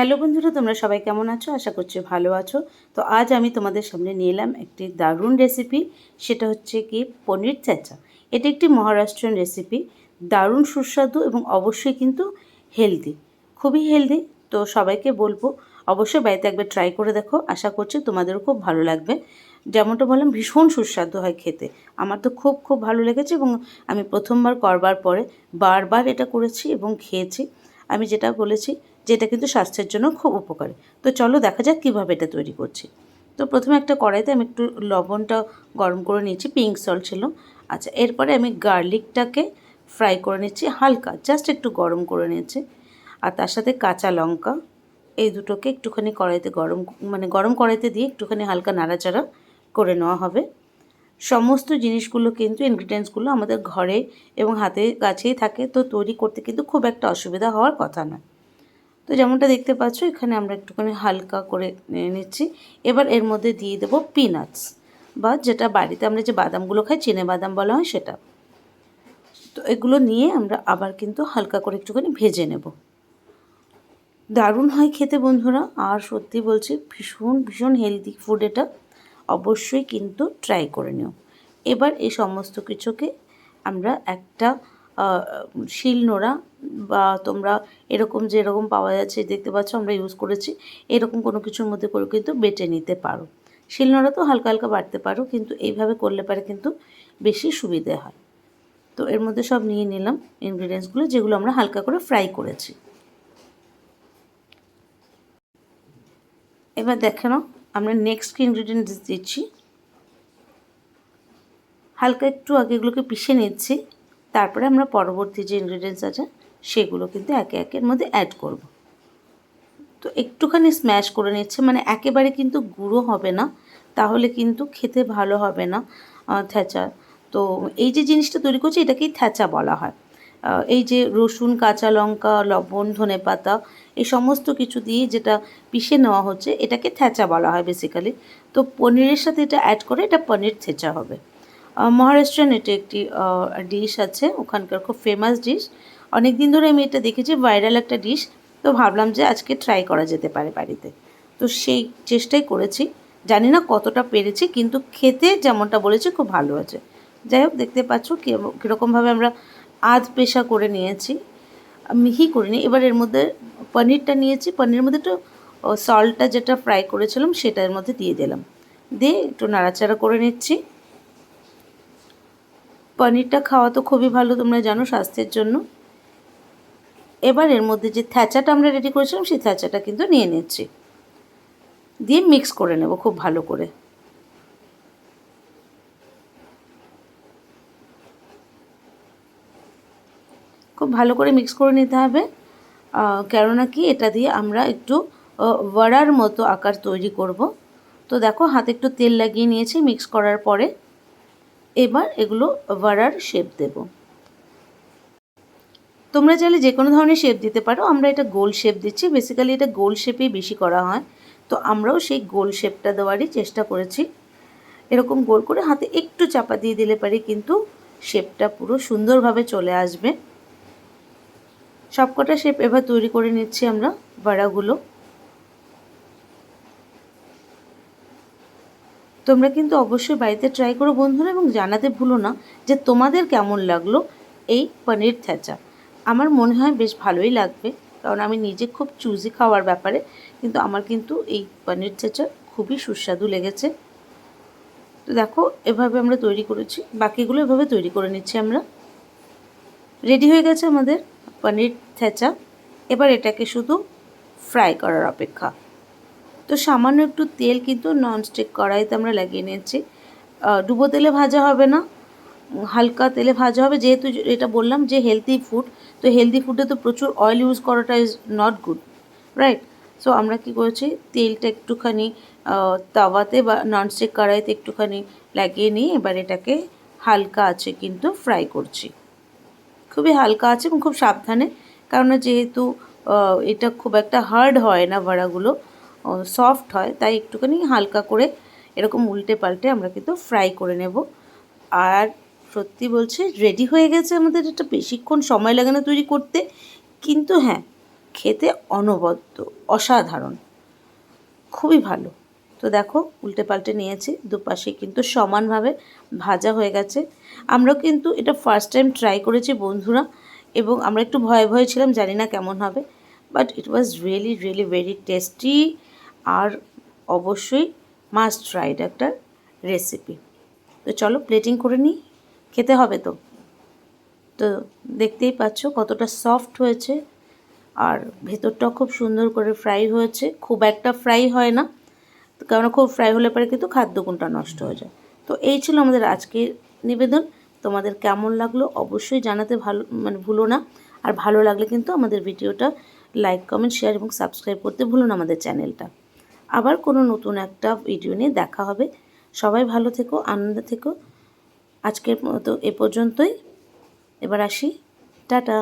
Hello বন্ধুরা, তোমরা সবাই কেমন আছো? আশা করছি ভালো আছো। তো আজ আমি তোমাদের সামনে নিয়ে এলাম একটি দারুণ রেসিপি সেটা হচ্ছে কি? পনির চেঁচা। এটা একটি মহারাষ্ট্রিয়ান রেসিপি দারুণ সুস্বাদু এবং অবশ্যই কিন্তু হেলদি খুবই হেলদি তো সবাইকে বলব, অবশ্যই বাড়িতে একবার ট্রাই করে দেখো। আশা করছি তোমাদেরও খুব ভালো লাগবে। যেমনটা বললাম, ভীষণ সুস্বাদু হয় খেতে। আমার তো খুব খুব ভালো লেগেছে এবং আমি প্রথমবার করবার পরে বারবার এটা করেছি এবং খেয়েছি। আমি যেটা বলেছি যেটা কিন্তু স্বাস্থ্যের জন্য খুব উপকারী। তো চলো দেখা যাক কীভাবে এটা তৈরি করছি। তো প্রথমে একটা কড়াইতে আমি একটু লবণটা গরম করে নিয়েছি পিঙ্ক সল্ট ছিল। আচ্ছা এরপরে আমি গার্লিকটাকে ফ্রাই করে নিচ্ছি হালকা জাস্ট একটু গরম করে নিয়েছি। আর তার সাথে কাঁচা লঙ্কা, এই দুটোকে একটুখানি কড়াইতে গরম মানে গরম কড়াইতে দিয়ে একটুখানি হালকা নাড়াচাড়া করে নেওয়া হবে। সমস্ত জিনিসগুলো কিন্তু ইনগ্রিডিয়েন্টসগুলো আমাদের ঘরে এবং হাতে কাছেই থাকে, তো তৈরি করতে কিন্তু খুব একটা অসুবিধা হওয়ার কথা না তো যেমনটা দেখতে পাচ্ছ, এখানে আমরা একটুখানি হালকা করে নিচ্ছি। এবার এর মধ্যে দিয়ে দেবো পিনাটস বা যেটা বাড়িতে আমরা যে বাদামগুলো খাই, চিনে বাদাম বলা হয় সেটা। তো এগুলো নিয়ে আমরা আবার কিন্তু হালকা করে একটুখানি ভেজে নেব। দারুণ হয় খেতে বন্ধুরা, আর সত্যি বলছি ভীষণ ভীষণ হেলদি ফুড এটা। অবশ্যই কিন্তু ট্রাই করে নিও। এবার এই সমস্ত কিছুকে আমরা একটা শিল নোড়া বা তোমরা এরকম যেরকম পাওয়া যাচ্ছে দেখতে পাচ্ছ, আমরা ইউজ করেছি। এরকম কোনো কিছুর মধ্যে করে কিন্তু বেটে নিতে পারো। শিলনোড়া তো হালকা হালকা বাটতে পারো, কিন্তু এইভাবে করলে পারে কিন্তু বেশি সুবিধে হয়। তো এর মধ্যে সব নিয়ে নিলাম ইনগ্রিডিয়েন্টসগুলো যেগুলো আমরা হালকা করে ফ্রাই করেছি। এবার দেখে নাও, আমরা নেক্সট ইনগ্রিডিয়েন্টস দিচ্ছি। হালকা একটু আগে এগুলোকে পিষে নিচ্ছি। তারপরে আমরা পরবর্তী যে ইনগ্রিডিয়েন্টস আছে, সেগুলো কিন্তু একে একের মধ্যে অ্যাড করব। তো একটুখানি স্ম্যাশ করে নিচ্ছে মানে একেবারে কিন্তু গুঁড়ো হবে না, তাহলে কিন্তু খেতে ভালো হবে না থ্যাচা তো এই যে জিনিসটা তৈরি করছি, এটাকেই থ্যাচা বলা হয়। এই যে রসুন, কাঁচা লঙ্কা, লবণ, ধনে পাতা, এই সমস্ত কিছু দিয়ে যেটা পিষে নেওয়া হচ্ছে, এটাকে থ্যাচা বলা হয় বেসিক্যালি তো পনিরের সাথে এটা অ্যাড করে, এটা পনির থেচা হবে। মহারাষ্ট্রিয়ান এটা একটি ডিশ আছে, ওখানকার খুব ফেমাস ডিশ অনেক দিন ধরে আমি এটা দেখেছি ভাইরাল একটা ডিশ তো ভাবলাম যে আজকে ট্রাই করা যেতে পারে বাড়িতে। তো সেই চেষ্টাই করেছি। জানি না কতটা পেরেছি, কিন্তু খেতে যেমনটা বলেছি খুব ভালো আছে। যাই হোক, দেখতে পাচ্ছ কীরকমভাবে আমরা আধ পেশা করে নিয়েছি। মিহি করিনি, এবার এর মধ্যে পনিরটা নিয়েছি। পনিরের মধ্যে একটু সল্টটা যেটা ফ্রাই করেছিলাম, সেটার মধ্যে দিয়ে দিলাম। দিয়ে একটু নাড়াচাড়া করে নিচ্ছি। পনিরটা খাওয়া তো খুবই ভালো, তোমরা জানো স্বাস্থ্যের জন্য। এবার এর মধ্যে যে থ্যাচাটা আমরা রেডি করেছিলাম, সেই থ্যাচাটা কিন্তু নিয়ে নিচ্ছি। দিয়ে মিক্স করে নেব খুব ভালো করে। খুব ভালো করে মিক্স করে নিতে হবে। কেননা কি এটা দিয়ে আমরা একটু বড়ার মতো আকার তৈরি করব। তো দেখো হাতে একটু তেল লাগিয়ে নিয়েছি মিক্স করার পরে। এবার এগুলো বড়ার শেপ দেব। তোমরা চাইলে যে কোনো ধরনের শেপ দিতে পারো, আমরা এটা গোল শেপ দিচ্ছি। বেসিক্যালি এটা গোল শেপেই বেশি করা হয়। তো আমরাও সেই গোল শেপটা দেওয়ারই চেষ্টা করেছি। এরকম গোল করে হাতে একটু চাপা দিয়ে দিলে পারি কিন্তু শেপটা পুরো সুন্দরভাবে চলে আসবে। সবকটা শেপ এবার তৈরি করে নিচ্ছি আমরা বড়াগুলো তোমরা কিন্তু অবশ্যই বাড়িতে ট্রাই করো বন্ধুরা এবং জানাতে ভুলো না যে তোমাদের কেমন লাগল এই পনির থেঁচা। আমার মনে হয় বেশ ভালোই লাগবে, কারণ আমি নিজে খুব চুজি খাওয়ার ব্যাপারে, কিন্তু আমার কিন্তু এই পনির থেঁচা খুবই সুস্বাদু লেগেছে। তো দেখো, এভাবে আমরা তৈরি করেছি, বাকিগুলো এভাবে তৈরি করে নিচ্ছি আমরা। রেডি হয়ে গেছে আমাদের পনির থেঁচা। এবার এটাকে শুধু ফ্রাই করার অপেক্ষা। তো সামান্য একটু তেল কিন্তু ননস্টিক কড়াইতে আমরা লাগিয়ে নিয়েছি। ডুবো তেলে ভাজা হবে না, হালকা তেলে ভাজা হবে। যেহেতু এটা বললাম যে হেলদি ফুড তো হেলদি ফুডে তো প্রচুর অয়েল ইউজ করাটা is not good right so আমরা কি করেছি, তেলটা একটুখানি তাওয়াতে বা ননস্টিক কড়াইতে একটুখানি লাগিয়ে নিয়ে এবার এটাকে হালকা আছে কিন্তু ফ্রাই করছি। খুবই হালকা আছে এবং খুব সাবধানে কারণ যেহেতু এটা খুব একটা হার্ড হয় না ভাড়াগুলো সফট হয়, তাই একটুখানি হালকা করে এরকম উল্টে পাল্টে আমরা কিন্তু ফ্রাই করে নেব। আর সত্যি বলছে রেডি হয়ে গেছে আমাদের, এটা বেশিক্ষণ সময় লাগে না তৈরি করতে। কিন্তু হ্যাঁ খেতে অনবদ্য, অসাধারণ, খুবই ভালো। তো দেখো, উল্টে পাল্টে নিয়েছি, দুপাশে কিন্তু সমানভাবে ভাজা হয়ে গেছে। আমরা কিন্তু এটা ফার্স্ট টাইম ট্রাই করেছি বন্ধুরা, এবং আমরা একটু ভয়ে ভয়ে ছিলাম, জানি না কেমন হবে but it was really really very tasty আর অবশ্যই মাস্ট ট্রাইড একটা রেসিপি তো চলো প্লেটিং করে নিই, খেতে হবে তো। তো দেখতেই পাচ্ছ কতটা সফট হয়েছে আর ভেতরটাও খুব সুন্দর করে ফ্রাই হয়েছে। খুব একটা ফ্রাই হয় না কেননা খুব ফ্রাই হলে পরে কিন্তু খাদ্যগুণটা নষ্ট হয়ে যায়। তো এই ছিল আমাদের আজকের নিবেদন। তোমাদের কেমন লাগল অবশ্যই জানাতে ভালো মানে ভুলো না। আর ভালো লাগলে কিন্তু আমাদের ভিডিওটা লাইক কমেন্ট শেয়ার এবং সাবস্ক্রাইব করতে ভুলো না আমাদের চ্যানেলটা। আবার কোনো নতুন একটা ভিডিও নিয়ে দেখা হবে। সবাই ভালো থেকো, আনন্দে থেকো। আজকের মতো এ পর্যন্তই। এবার আসি। টাটা।